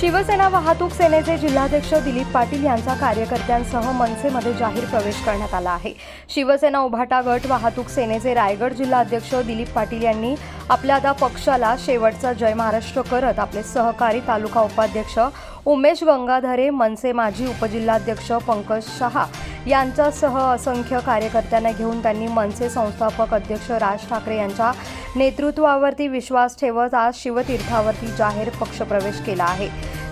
शिवसेना वाहतूक सेनेचे जिल्हाध्यक्ष दिलीप पाटील यांचा कार्यकर्त्यांसह मनसेमध्ये जाहीर प्रवेश करण्यात आला आहे. शिवसेना उभाटा गट वाहतूक सेनेचे रायगड जिल्हाध्यक्ष दिलीप पाटील यांनी आपल्या आता पक्षाला शेवटचा जय महाराष्ट्र करत आपले सहकारी तालुका उपाध्यक्ष उमेश गंगाधरे मनसे माजी उपजिल्हाध्यक्ष पंकज शहा यांच्यासह असंख्य कार्यकर्त्यांना घेऊन त्यांनी मनसे संस्थापक अध्यक्ष राज ठाकरे यांच्या नेतृत्वावरती विश्वास ठेवत आज शिवतीर्थावरती जाहीर पक्षप्रवेश केला आहे.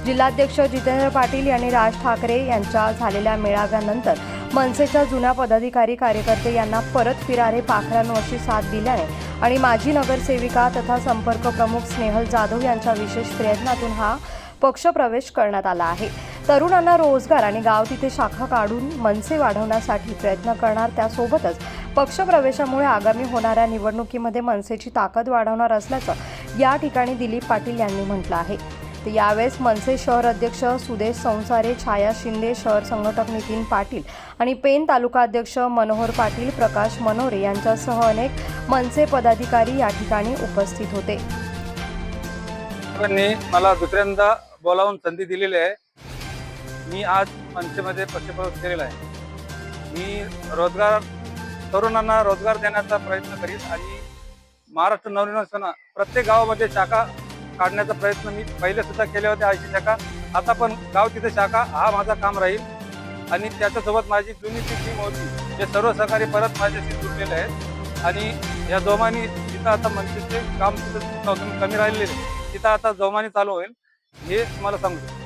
जिल्हाध्यक्ष जितेंद्र पाटील यांनी राज ठाकरे यांच्या झालेल्या मेळाव्यानंतर मनसेच्या जुन्या पदाधिकारी कार्यकर्ते यांना परत फिरारे पाखरांनो अशी साथ दिल्याने आणि माजी नगरसेविका तथा संपर्क प्रमुख स्नेहल जाधव यांच्या विशेष प्रयत्नातून हा पक्षप्रवेश करण्यात आला आहे. तरुणांना रोजगार आणि गाव तिथे शाखा काढून मनसे वाढवण्यासाठी प्रयत्न करणार त्यासोबतच पक्षप्रवेशामुळे आगामी होणाऱ्या निवडणुकीमध्ये मनसेची ताकद वाढवणार असल्याचं या ठिकाणी दिलीप पाटील यांनी म्हटलं आहे. तर यावेळेस मनसे शहर अध्यक्ष सुदेश संसारे छाया शिंदे शहर संघटक नितीन पाटील आणि पेन तालुका अध्यक्ष मनोहर पाटील प्रकाश मनोरे यांच्यासह अनेक मनसे पदाधिकारी या ठिकाणी उपस्थित होते. मला दुसऱ्यांदा बोलावून संधी दिलेली आहे. मी आज मनसेमध्ये पक्षप्रवेश केलेला आहे. मी रोजगार तरुणांना रोजगार देण्याचा प्रयत्न करीत आणि महाराष्ट्र नवनिर्माण सेना प्रत्येक गावामध्ये शाखा काढण्याचा प्रयत्न मी पहिले सुद्धा केले होते अशी शाखा. आता पण गाव तिथे शाखा हा माझा काम राहील. आणि त्याच्यासोबत माझी जुनी जी टीम होती. ते सर्व सहकारी परत माझ्याशी जुटलेले आहेत. आणि या जोमानी जिथं आता मंत्रीचे काम तिथं कमी राहिलेले तिथं आता जोमाने चालू होईल हे तुम्हाला सांगतो.